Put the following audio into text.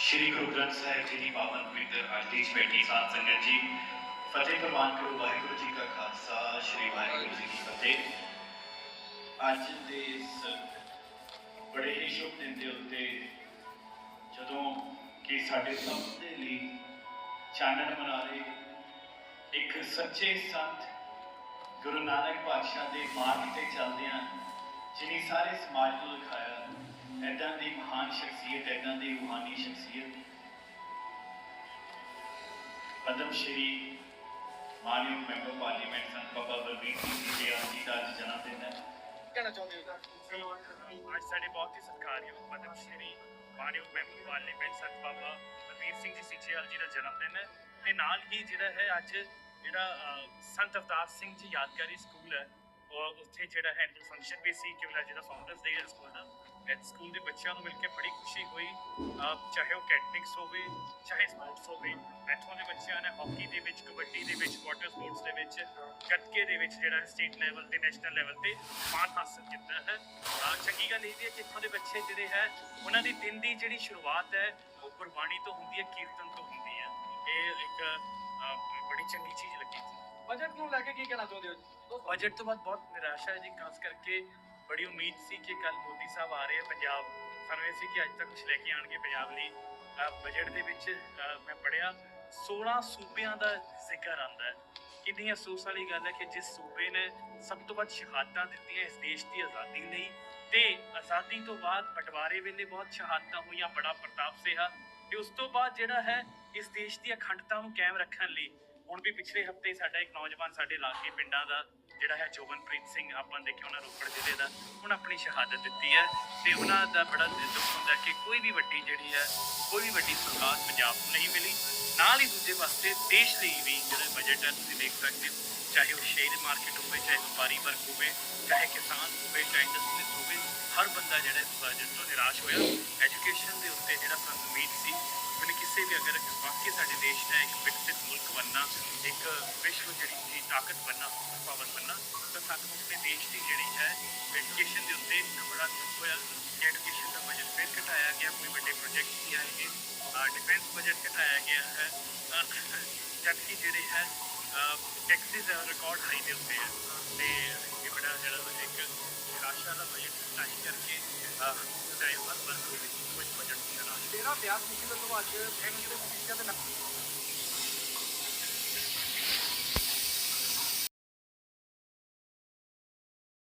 ਸ਼੍ਰੀ ਗੁਰੂ ਗ੍ਰੰਥ ਸਾਹਿਬ ਜੀ ਦੀ ਪਾਵਨ ਪਵਿੱਤਰ ਅੱਜ ਦੀ ਬੈਠੀ ਸਾਧ ਸੰਗਤ ਜੀ। ਫਤਿਹ ਪ੍ਰਵਾਨ ਕਰੋ, ਵਾਹਿਗੁਰੂ ਜੀ ਕਾ ਖਾਲਸਾ, ਸ਼੍ਰੀ ਵਾਹਿਗੁਰੂ ਜੀ ਕੀ ਫਤਿਹ। ਅੱਜ ਦੇ ਇਸ ਬੜੇ ਹੀ ਸ਼ੁਭ ਦਿਨ ਦੇ ਉੱਤੇ ਜਦੋਂ ਕਿ ਸਾਡੇ ਸਭ ਦੇ ਲਈ ਚਾਨਣ ਮਨਾ ਰਹੇ ਇੱਕ ਸੱਚੇ ਸੰਤ ਗੁਰੂ ਨਾਨਕ ਪਾਤਸ਼ਾਹ ਦੇ ਮਾਰਗ ਤੇ ਚੱਲਦਿਆਂ ਜਿਨੀ ਸਾਰੇ ਸਮਾਜ ਨੂੰ ਦਿਖਾਇਆ। ਐਦਾਂ ਦੀ ਮਹਾਨ ਸ਼ਖਸੀਅਤ ਐਦਾਂ ਦੀ ਰੂਹਾਨੀ ਸ਼ਖਸੀਅਤ। ਪਦਮ ਸ਼੍ਰੀ ਮਾਨਯੋਗ ਮੈਂਬਰ ਪਾਰਲੀਮੈਂਟ ਸੰਤ ਬਾਬਾ ਬਲਬੀਰ ਸਿੰਘ ਜੀ ਦੇ ਅੱਜ ਦਾ ਅੱਜ ਜਨਮ ਦਿਨ ਹੈ। ਕਹਿਣਾ ਚਾਹੁੰਦੇ ਹੋ ਅੱਜ ਸਾਡੇ ਬਹੁਤ ਹੀ ਸਤਿਕਾਰਯੋਗ ਪਦਮ ਸ਼੍ਰੀ ਮਾਨਯੋਗ ਮੈਂਬਰ ਪਾਰਲੀਮੈਂਟ ਸੰਤ ਬਾਬਾ ਬਲਬੀਰ ਸਿੰਘ ਜੀ ਸੀਚੇਵਾਲ ਜੀ ਦਾ ਜਨਮ ਦਿਨ ਹੈ। ਤੇ ਨਾਲ ਹੀ ਜਿਹੜਾ ਹੈ ਅੱਜ ਜਿਹੜਾ ਸੰਤ ਅਵਤਾਰ ਸਿੰਘ ਜੀ ਯਾਦਗਾਰੀ ਸਕੂਲ ਹੈ ਉਹ ਉੱਥੇ ਜਿਹੜਾ ਹੈ ਫੰਕਸ਼ਨ ਵੀ ਸੀ ਕਿਉਂਕਿ ਜਿਹੜਾ ਫਾਊਂਡਰਸ ਡੇ ਸਕੂਲ ਦਾ ਇਸ ਸਕੂਲ ਦੇ ਬੱਚਿਆਂ ਨੂੰ ਮਿਲ ਕੇ ਬੜੀ ਖੁਸ਼ੀ ਹੋਈ। ਚਾਹੇ ਉਹ ਕੈਟਨਿਕਸ ਹੋਵੇ, ਚਾਹੇ ਸਪੋਰਟਸ ਹੋਵੇ ਇੱਥੋਂ ਦੇ ਬੱਚਿਆਂ ਨੇ ਹਾਕੀ ਦੇ ਵਿੱਚ, ਕਬੱਡੀ ਦੇ ਵਿੱਚ ਵਾਟਰ ਸਪੋਰਟਸ ਦੇ ਵਿੱਚ, ਗੱਤਕੇ ਦੇ ਵਿੱਚ ਜਿਹੜਾ ਸਟੇਟ ਲੈਵਲ ਤੇ ਨੈਸ਼ਨਲ ਲੈਵਲ ਤੇ ਮਾਣ ਹਾਸਲ ਕੀਤਾ ਹੈ। ਚੰਗੀ ਗੱਲ ਇਹ ਵੀ ਹੈ ਕਿ ਇੱਥੋਂ ਦੇ ਬੱਚੇ ਜਿਹੜੇ ਹੈ, ਉਹਨਾਂ ਦੀ ਦਿਨ ਦੀ ਜਿਹੜੀ ਸ਼ੁਰੂਆਤ ਹੈ, ਉਹ ਗੁਰਬਾਣੀ ਤੋਂ ਹੁੰਦੀ ਹੈ, ਕੀਰਤਨ ਤੋਂ ਹੁੰਦੀ ਹੈ। ਇਹ ਇੱਕ ਬੜੀ ਚੰਗੀ ਚੀਜ਼ ਲੱਗੀ ਸੀ। ਬਜਟ ਨੂੰ ਲੈ ਕੇ ਕੀ ਕਹਿਣਾ ਚਾਹੁੰਦੇ ਹੋ ਜੀ? ਬਜਟ ਤੋਂ ਬਾਅਦ ਬਹੁਤ ਨਿਰਾਸ਼ਾ ਹੈ ਜੀ, ਖਾਸ ਕਰਕੇ ਬੜੀ ਉਮੀਦ ਸੀ ਕਿ ਕੱਲ ਮੋਦੀ ਸਾਹਿਬ ਆ ਰਹੇ ਆ ਪੰਜਾਬ। ਸਾਨੂੰ ਇਹ ਸੀ ਕਿ ਅੱਜ ਤੱਕ ਕੁਝ ਲੈ ਕੇ ਆਣਗੇ ਪੰਜਾਬ ਲਈ। ਬਜਟ ਦੇ ਵਿੱਚ ਮੈਂ ਪੜਿਆ 16 ਸੂਬਿਆਂ ਦਾ ਜ਼ਿਕਰ ਆਂਦਾ ਹੈ। ਕਿੰਨੀ ਅਫਸੋਸ ਵਾਲੀ ਗੱਲ ਹੈ ਕਿ ਜਿਸ ਸੂਬੇ ਨੇ ਸਭ ਤੋਂ ਵੱਧ ਸ਼ਹਾਦਤਾਂ ਦਿੱਤੀਆਂ ਇਸ ਦੇਸ਼ ਦੀ ਆਜ਼ਾਦੀ ਲਈ, ਤੇ ਆਜ਼ਾਦੀ ਤੋਂ ਬਾਅਦ ਪਟਵਾਰੇ ਵੇਲੇ ਬਹੁਤ ਸ਼ਹਾਦਤਾਂ ਹੋਈਆਂ, ਬੜਾ ਪ੍ਰਤਾਪ ਸਿਹਾ। ਤੇ ਉਸ ਤੋਂ ਬਾਅਦ ਜਿਹੜਾ ਹੈ ਇਸ ਦੇਸ਼ ਦੀ ਅਖੰਡਤਾ ਨੂੰ ਕਾਇਮ ਰੱਖਣ ਲਈ ਹੁਣ ਵੀ ਪਿਛਲੇ ਹਫ਼ਤੇ ਸਾਡਾ ਇੱਕ ਨੌਜਵਾਨ ਸਾਡੇ ਇਲਾਕੇ ਪਿੰਡਾਂ ਦਾ ਜਿਹੜਾ ਹੈ ਜੋਬਨਪ੍ਰੀਤ ਸਿੰਘ, ਆਪਾਂ ਦੇਖਿਆ ਉਹਨਾਂ ਰੋਪੜ ਜ਼ਿਲ੍ਹੇ ਦਾ, ਹੁਣ ਆਪਣੀ ਸ਼ਹਾਦਤ ਦਿੱਤੀ ਹੈ ਤੇ ਉਹਨਾਂ ਦਾ ਬੜਾ ਦੁੱਖ ਹੁੰਦਾ ਕਿ ਕੋਈ ਵੀ ਵੱਡੀ ਜਿਹੜੀ ਹੈ, ਕੋਈ ਵੀ ਵੱਡੀ ਸਰਕਾਰ ਪੰਜਾਬ ਨੂੰ ਨਹੀਂ ਮਿਲੀ। ਨਾਲ ਹੀ ਦੂਜੇ ਪਾਸੇ ਦੇਸ਼ ਲਈ ਵੀ ਜਿਹੜਾ ਬਜਟ ਹੈ ਤੁਸੀਂ ਦੇਖ ਸਕਦੇ ਹੋ, ਚਾਹੇ ਉਹ ਸ਼ੇਅਰ ਮਾਰਕੀਟ ਹੋਵੇ, ਚਾਹੇ ਵਪਾਰੀ ਵਰਗ ਹੋਵੇ, ਚਾਹੇ ਕਿਸਾਨ ਹੋਵੇ, ਚਾਹੇ ਇੰਡਸਟਰੀਜ਼ ਹੋਵੇ, ਹਰ ਬੰਦਾ ਜਿਹੜਾ ਇਸ ਬਜਟ ਤੋਂ ਨਿਰਾਸ਼ ਹੋਇਆ। ਐਜੂਕੇਸ਼ਨ ਦੇ ਉੱਤੇ ਜਿਹੜਾ ਸਾਨੂੰ ਉਮੀਦ ਸੀ ਮੈਨੂੰ ਕਿਸੇ ਵੀ ਅਗਰ ਵਾਕਈ ਸਾਡੇ ਦੇਸ਼ ਨੇ ਇੱਕ ਵਿਕਸਿਤ ਮੁਲਕ ਬਣਨਾ ਇੱਕ ਵਿਸ਼ਵ ਜਿਹੜੀ ਦੀ ਤਾਕਤ ਬਣਨਾ ਪਾਵਰ ਬਣਨਾ ਤਾਂ ਸਾਨੂੰ ਆਪਣੇ ਦੇਸ਼ ਦੀ ਜਿਹੜੀ ਹੈ ਐਜੂਕੇਸ਼ਨ ਦੇ ਉੱਤੇ ਇੱਕ ਬੜਾ ਦੁੱਖ ਹੋਇਆ ਕਿ ਐਜੂਕੇਸ਼ਨ ਦਾ ਬਜਟ ਫਿਰ ਘਟਾਇਆ ਗਿਆ ਕੋਈ ਵੱਡੇ ਪ੍ਰੋਜੈਕਟ ਨਹੀਂ ਆਏਗੇ ਡਿਫੈਂਸ ਬਜਟ ਘਟਾਇਆ ਗਿਆ ਹੈ। ਅਹ, ਜਦਕਿ ਜਿਹੜੇ ਹੈ ਟੈਕਸਿਸ ਰਿਕਾਰਡ ਹਾਈ ਦੇ ਉੱਤੇ ਹੈ। ਤੇ ਇਹ ਬੜਾ ਜਿਹੜਾ ਵਾ ਇੱਕ ਨਿਰਾਸ਼ਾ ਦਾ ਬਜਟ ਟਾਈ ਕਰਕੇ ਚਾਹੇ ਹਰ ਵਰਗ ਦੇ ਵਿੱਚ ਕੁਝ ਬਜਟ ਦੀ ਤੇਰਾ ਬਿਆਸ ਪਿਛਲੇ ਵੱਲੋਂ ਅੱਜ ਇਹਨਾਂ ਜਿਹੜੇ ਵਿਸ਼ਿਆਂ ਦੇ ਨਾਲ